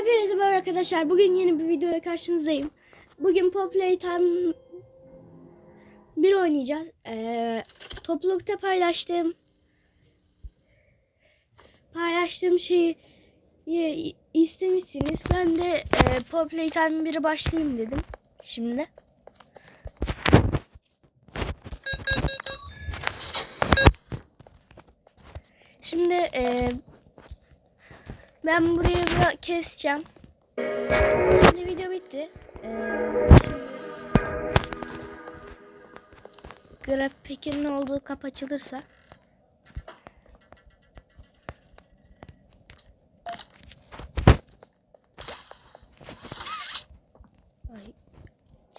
Hepinize merhaba arkadaşlar. Bugün yeni bir videoya karşınızdayım. Bugün Poplay'tan bir oynayacağız. Ee, toplulukta paylaştığım paylaştığım şeyi istemişsiniz. Ben de e, Poplay'tan biri başlayayım dedim. Şimdi. Şimdi e, ben burayı keseceğim. Şimdi video bitti. Ee, grafikin olduğu kap açılırsa Ay,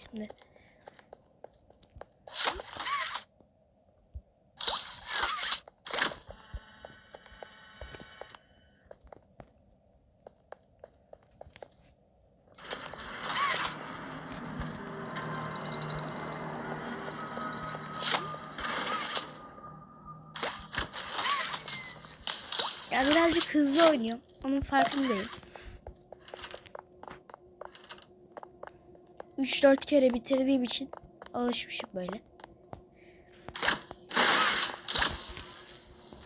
şimdi ya birazcık hızlı oynuyorum. Onun farkındayım. 3-4 kere bitirdiğim için alışmışım böyle.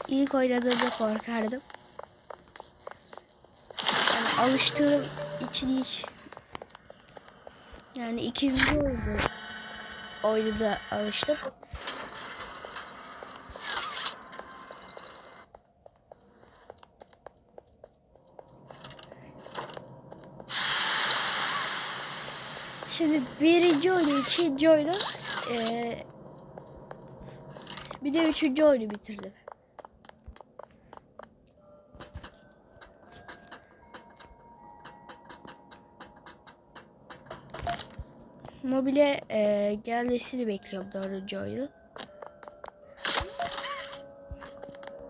İlk oynadığımda korkardım. Yani alıştığım için hiç yani ikinci oyunu oyunda alıştım. Şimdi birinci oyunu, ikinci oyunu eee, bir de üçüncü oyunu bitirdim. Mobile eee gelmesini bekliyorum dördüncü oyunu.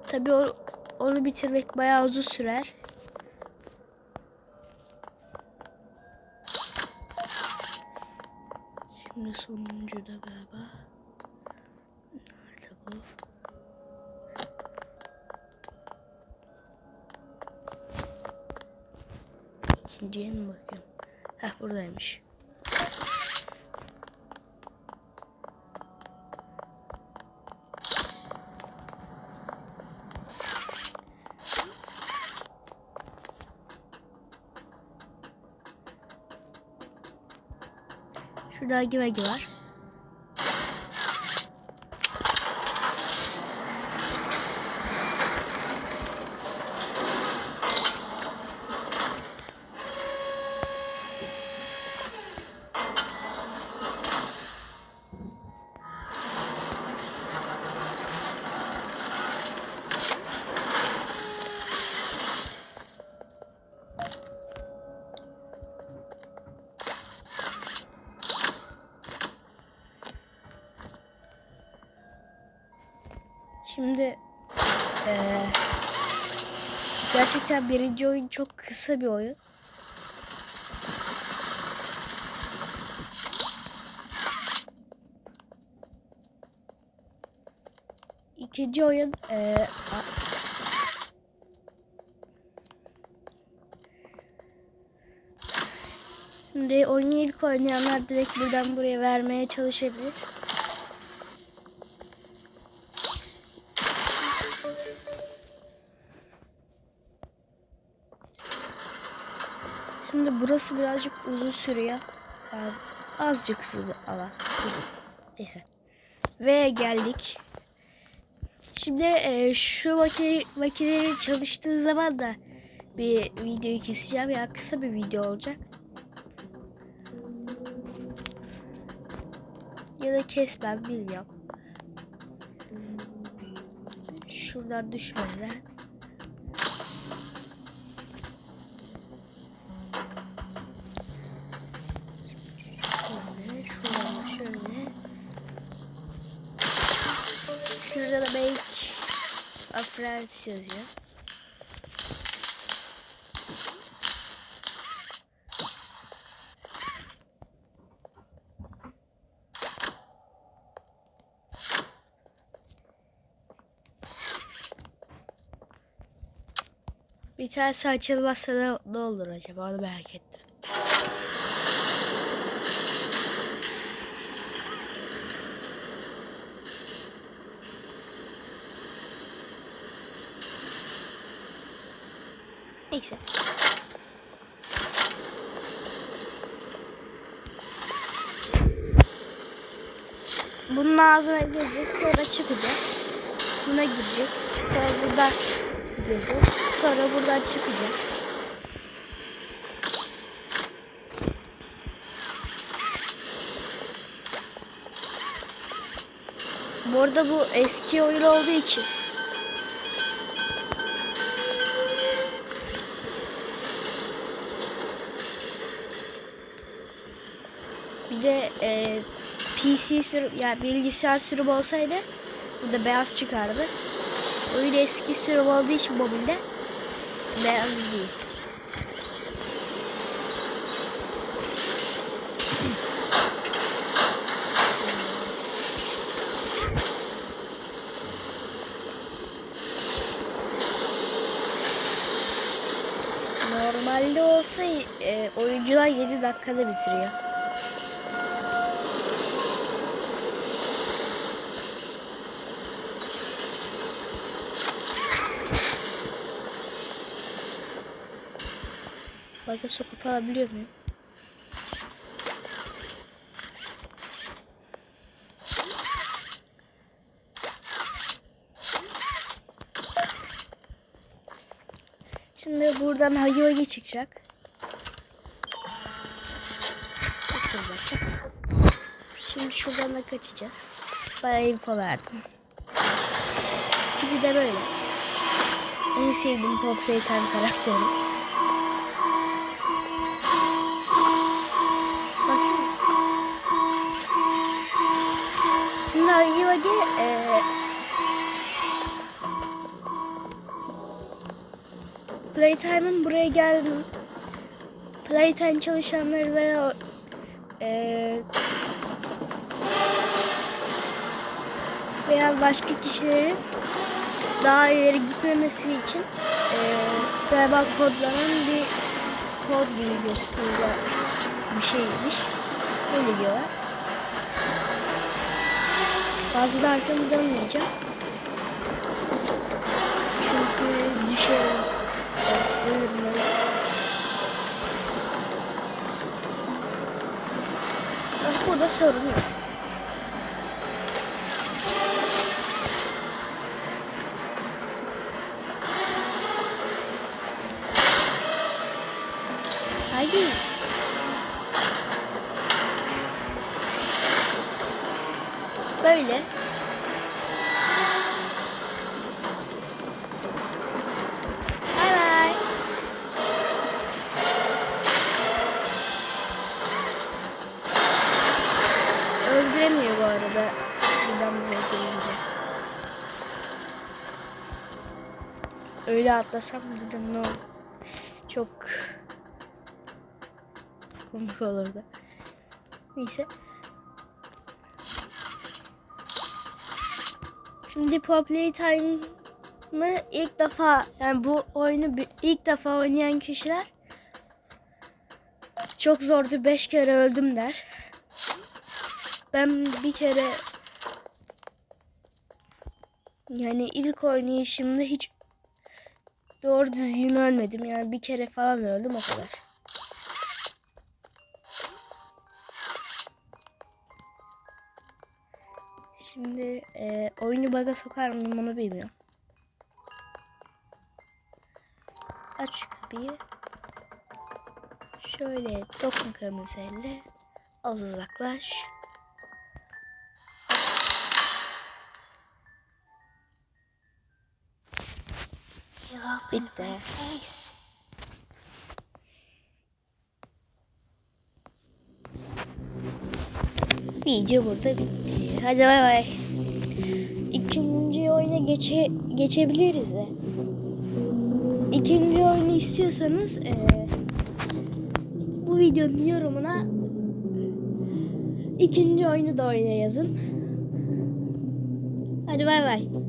Tabii o- onu bitirmek bayağı uzun sürer. Şimdi sonuncu da galiba. Nerede bu? İkinciye mi bakıyorum? Heh buradaymış. Şurada güvegi var. Şimdi eee, gerçekten birinci oyun çok kısa bir oyun. İkinci oyun eee, a- Şimdi oyunu ilk oynayanlar direkt buradan buraya vermeye çalışabilir. Şimdi burası birazcık uzun sürüyor. Yani azıcık ama uzun. Neyse. Ve geldik. Şimdi e, şu makine, makineleri çalıştığı zaman da bir videoyu keseceğim. Ya kısa bir video olacak. Ya da kesmem bilmiyorum. Şuradan düşmeden. Şöyle, şuradan şöyle. Şurada da make apprentice yazıyor. Bir tanesi açılmazsa da ne olur acaba onu merak ettim. Neyse. Bunun ağzına girecek, sonra çıkacak. Buna girecek, sonra buradan girecek, sonra buradan çıkacak. Bu arada bu eski oyun olduğu için PC sürüm yani bilgisayar sürüm olsaydı burada beyaz çıkardı. Oyun eski sürüm olduğu için mobilde beyaz değil. Normalde olsa e, oyuncular 7 dakikada bitiriyor. Bakın sokup alabiliyor muyum? Şimdi buradan Hagi Vagi çıkacak. Şimdi şuradan da kaçacağız. Bayağı info verdim. Tipi de böyle. En sevdiğim Pop Playtime karakteri. Şimdi Hagi Vagi eee Playtime'ın buraya geldim. Playtime çalışanları veya eee veya başka kişilerin daha ileri gitmemesi için eee galiba kodlanan bir kod gösteriyor bir şeymiş. Öyle diyorlar. Fazla da arkamı dönmeyeceğim. Çünkü düşerim. Ölürüm ben. Bak burada sorun yok. Bay. Öldüremiyor bu arada. Buradan buraya gelince. Öyle atlasam dedim ne olur. Çok komik olurdu. Neyse. Şimdi Pop Playtime'ı ilk defa yani bu oyunu ilk defa oynayan kişiler çok zordu. Beş kere öldüm der. Ben bir kere yani ilk oynayışımda hiç doğru düzgün ölmedim. Yani bir kere falan öldüm o kadar. Şimdi e, oyunu baga sokar mıyım onu bilmiyorum. Aç kapıyı. Şöyle dokun kırmızı elle. Az uzaklaş. Bitti. Video burada bitti. Hadi bay bay. İkinci oyuna geçe, geçebiliriz de. İkinci oyunu istiyorsanız eee, bu videonun yorumuna ikinci oyunu da oyna yazın. Hadi bay bay.